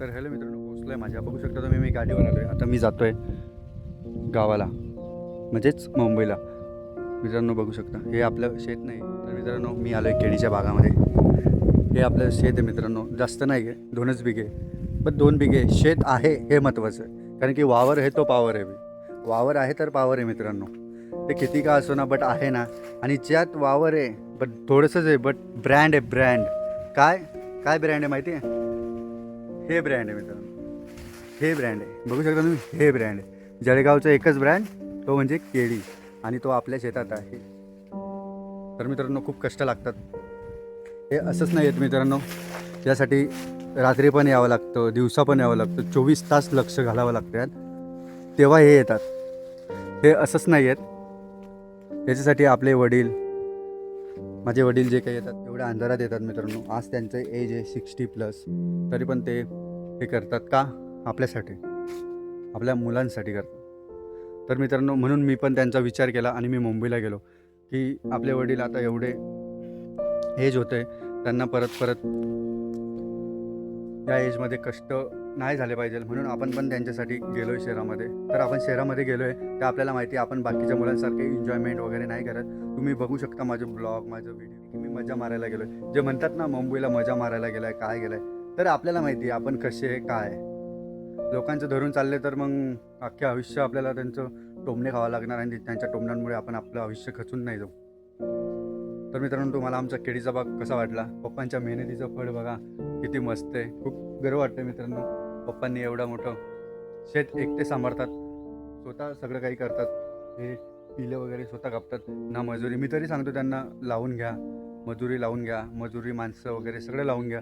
तर हॅलो मित्रांनो पोचलो आहे माझ्या. बघू शकता तुम्ही मी गाडीवर आलो आहे आता मी जातो आहे गावाला म्हणजेच मुंबईला. मित्रांनो बघू शकता. हे आपलं शेत नाही. तर मित्रांनो मी आलो आहे केळीच्या भागामध्ये हे आपलं शेत आहे मित्रांनो. जास्त नाही आहे दोनच बिघे. पण दोन बिघे शेत आहे हे महत्त्वाचं आहे कारण की वावर आहे तो पावर आहे. वावर आहे तर पावर आहे मित्रांनो. ते किती का असो ना बट आहे ना. आणि ज्यात वावर आहे बट थोडंसंच आहे बट ब्रँड आहे ब्रँड काय? काय ब्रँड आहे माहिती आहे हे ब्रँड आहे मित्रांनो. हे ब्रँड आहे. बघू शकता तुम्ही हे ब्रँड आहे. जळगावचा एकच ब्रँड तो म्हणजे केळी. आणि तो आपल्या शेतात आहे. तर मित्रांनो खूप कष्ट लागतात. हे असंच नाही आहेत मित्रांनो. यासाठी रात्री पण यावं लागतं दिवसा पण यावं लागतं. चोवीस तास लक्ष घालावं लागतं तेव्हा हे येतात. हे असंच नाही आहेत याच्यासाठी आपले वडील माझे वडील जे काही येतात एवढ्या अंधारात येतात मित्रांनो. आज त्यांचं एज आहे सिक्स्टी प्लस तरी पण ते हे करतात का? आपल्यासाठी. आपल्या मुलांसाठी करतात. तर मित्रांनो म्हणून मी पण त्यांचा विचार केला आणि मी मुंबईला गेलो की आपले वडील आता एवढे एज होते त्यांना परत परत या एजमध्ये कष्ट नाही झाले पाहिजे म्हणून आपण पण त्यांच्यासाठी गेलो आहे शहरामध्ये. तर आपण शहरामध्ये गेलो आहे तर आपल्याला माहिती आहे आपण बाकीच्या मुलांसारखे एन्जॉयमेंट वगैरे नाही करत. तुम्ही बघू शकता माझं ब्लॉग माझं व्हिडिओ की मी मजा मारायला गेलो आहे जे म्हणतात ना मुंबईला मजा मारायला गेलाय काय गेलाय. तर आपल्याला माहिती आहे आपण कसे आहे काय? लोकांचं धरून चालले तर मग अख्खे आयुष्य आपल्याला त्यांचं टोमणे खावं लागणार आणि त्यांच्या टोमण्यांमुळे आपण आपलं आयुष्य खचून नाही जाऊ. तर मित्रांनो तुम्हाला आमचा केळीचा बाग कसा वाटला? पप्पांच्या मेहनतीचं फळ बघा किती मस्त आहे. खूप गर्व वाटतं मित्रांनो. पप्पांनी एवढं मोठं शेत एकटे सांभाळतात. स्वतः सगळं काही करतात. हे पिलं वगैरे स्वतः कापतात. ना मजुरी. मी तरी सांगतो त्यांना लावून घ्या. मजुरी लावून घ्या. मजुरी माणसं वगैरे सगळं लावून घ्या.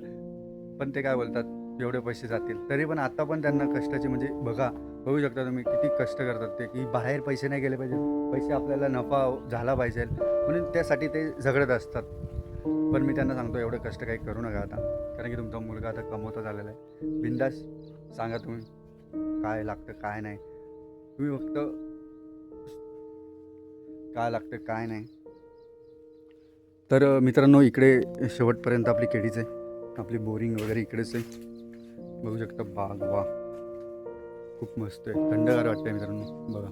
पण ते काय बोलतात? एवढे पैसे जातील. तरी पण आता पण त्यांना कष्टाचे म्हणजे बघा बघू शकता तुम्ही किती कष्ट करतात ते की बाहेर पैसे नाही गेले पाहिजे. पैसे आपल्याला नफा झाला पाहिजे. म्हणून त्यासाठी ते झगडत असतात. पण मी त्यांना सांगतो एवढं कष्ट काही करू नका आता. कारण की तुमचा मुलगा आता कमवता झालेला आहे. बिंदास सांगा तुम्ही काय लागतं काय नाही. तुम्ही फक्त काय लागतं काय नाही. तर मित्रांनो इकडे शेवटपर्यंत आपली केडीच आहे. आपली बोरिंग वगैरे इकडेच आहे. बघू शकता बाग वा. खूप मस्त आहे. थंडगार वाटतंय मित्रांनो. बघा.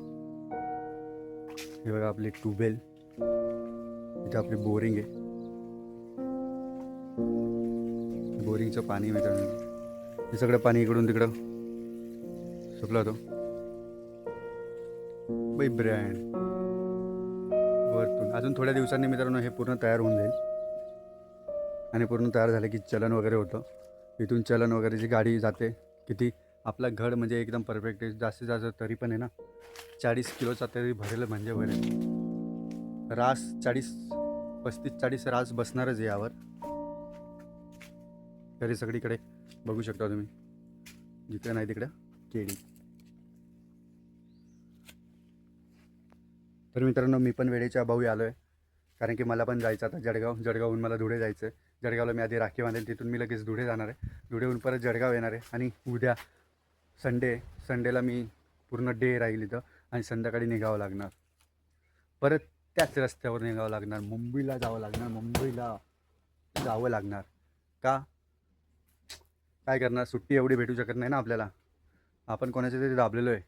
हे बघा आपली ट्यूबवेल. इथे आपली बोरिंग आहे. बोरिंगचं पाणी मित्रांनो. हे सगळं पाणी इकडून तिकडं सुटलं तो बाई ब्रँड. वरतून. अजून थोड्या दिवसांनी मित्रांनो हे पूर्ण तयार होऊन जाईल. आणि पूर्ण तयार झालं की चलन वगैरे होतं. इथून चलन वगैरे जी गाडी जाते किती आपलं घड म्हणजे एकदम परफेक्ट आहे. जास्तीत जास्त तरी पण आहे ना चाळीस किलोचा तरी भरेल म्हणजे भरेल. रास चाळीस पस्तीस चाळीस रास बसणारच यावर. तरी सगळीकडे बघू शकता तुम्ही. जिकडे नाही तिकडं केळी. तर मित्रांनो मी पण वेळेच्या अभावी आलो आहे कारण की मला पण जायचं आता जळगाव. जळगावहून मला धुळे जायचं आहे जळगावला मी आधी राखी बांधेल तिथून मी लगेच धुळे जाणार आहे. धुळेहून परत जळगाव येणार आहे आणि उद्या संडे संडेला मी पूर्ण डे राहील इथं आणि संध्याकाळी निघावं लागणार. परत त्याच रस्त्यावर निघावं लागणार. मुंबईला जावं लागणार. मुंबईला जावं लागणार. का? काय करणार? सुट्टी एवढी भेटू शकत नाही ना आपल्याला. आपण कोणाच्या तरी दाबलेलो आहे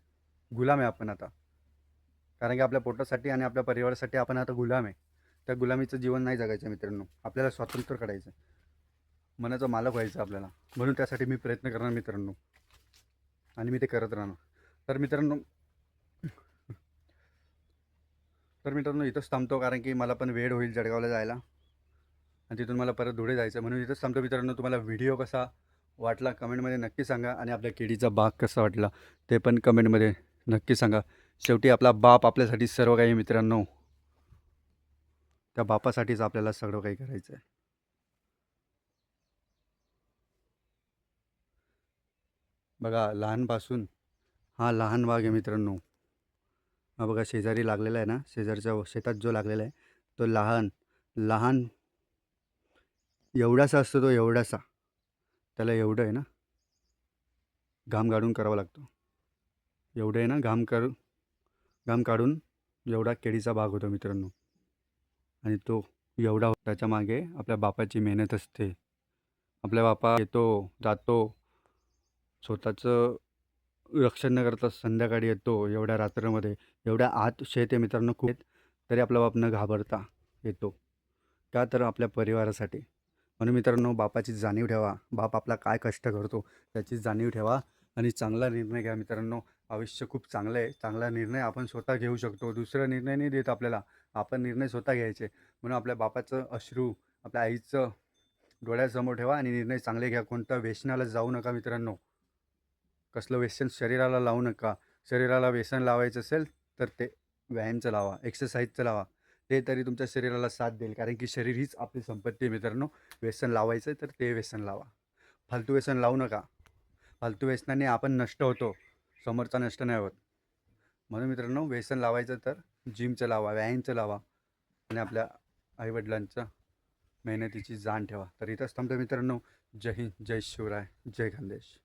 गुलाम आहे आपण आता. कारण की आपल्या पोटासाठी आणि आपल्या परिवारासाठी आपण आता गुलाम आहे. त्या गुलामीचं जीवन नाही जगायचं मित्रांनो. आपल्याला स्वातंत्र्य काढायचं मनाचा मालक व्हायचं आपल्याला. म्हणून त्यासाठी मी प्रयत्न करणार मित्रांनो. आणि मी ते करत राहणार. तर मित्रांनो तर मित्रांनो इथंच थांबतो कारण की मला पण वेळ होईल जळगावला जायला. आणि तिथून मला परत धुळे जायचं म्हणून इथंच थांबतो मित्रांनो. तुम्हाला व्हिडिओ कसा वाटला कमेंटमध्ये नक्की सांगा. आणि आपल्या केळीचा बाग कसा वाटला ते पण कमेंटमध्ये नक्की सांगा. शेवटी आपला बाप आपल्यासाठी सर्व काही मित्रांनो. त्या बापासाठीच आपल्याला सगळं काही करायचं आहे. बघा लहानपासून हा लहान बाग आहे मित्रांनो. हा बघा शेजारी लागलेला आहे ना शेजारच्या शेतात जो लागलेला आहे तो लहान लहान एवढासा असतो तो एवढासा. त्याला एवढं आहे ना घाम काढून करावा लागतो. एवढं आहे ना घाम काढून घाम काढून एवढा केळीचा भाग होतो मित्रांनो. आणि तो एवढा त्याच्यामागे आपल्या बापाची मेहनत असते. आपल्या बापा येतो जातो स्वतःचं रक्षण न करता संध्याकाळी येतो एवढ्या रात्रमध्ये एवढ्या आत शेत आहे मित्रांनो खूप तरी आपला बाप न घाबरता येतो. का तर आपल्या परिवारासाठी. म्हणून मित्रांनो बापाची जाणीव ठेवा. बाप आपला काय कष्ट करतो त्याची जाणीव ठेवा आणि चांगला निर्णय घ्या मित्रांनो. आयुष्य खूप चांगलं आहे. चांगला निर्णय आपण स्वतः घेऊ शकतो. दुसरा निर्णय नाही देत आपल्याला. आपण निर्णय स्वतः घ्यायचे. म्हणून आपल्या बापाचं अश्रू आपल्या आईचं डोळ्यासमोर ठेवा आणि निर्णय चांगले घ्या. कोणत्या व्यसनाला जाऊ नका मित्रांनो. कसलं व्यसन शरीराला लावू नका. शरीराला व्यसन लावायचं असेल तर ते व्यायामचं लावा. एक्सरसाइजचं लावा. ते तरी तुमच्या शरीराला साथ देईल. कारण की शरीर हीच आपली संपत्ती आहे मित्रांनो. व्यसन लावायचं तर ते व्यसन लावा. फालतू व्यसन लावू नका. फालतू व्यसनाने आपण नष्ट होतो. समोरचा नष्ट नाही होत. म्हणून मित्रांनो व्यसन लावायचं तर जिमचं लावा व्यायामचं लावा आणि आपल्या आईवडिलांचं मेहनतीची जाण ठेवा. तर इथंच थांबतो मित्रांनो. जय हिंद जय शिवराय जय खानदेश.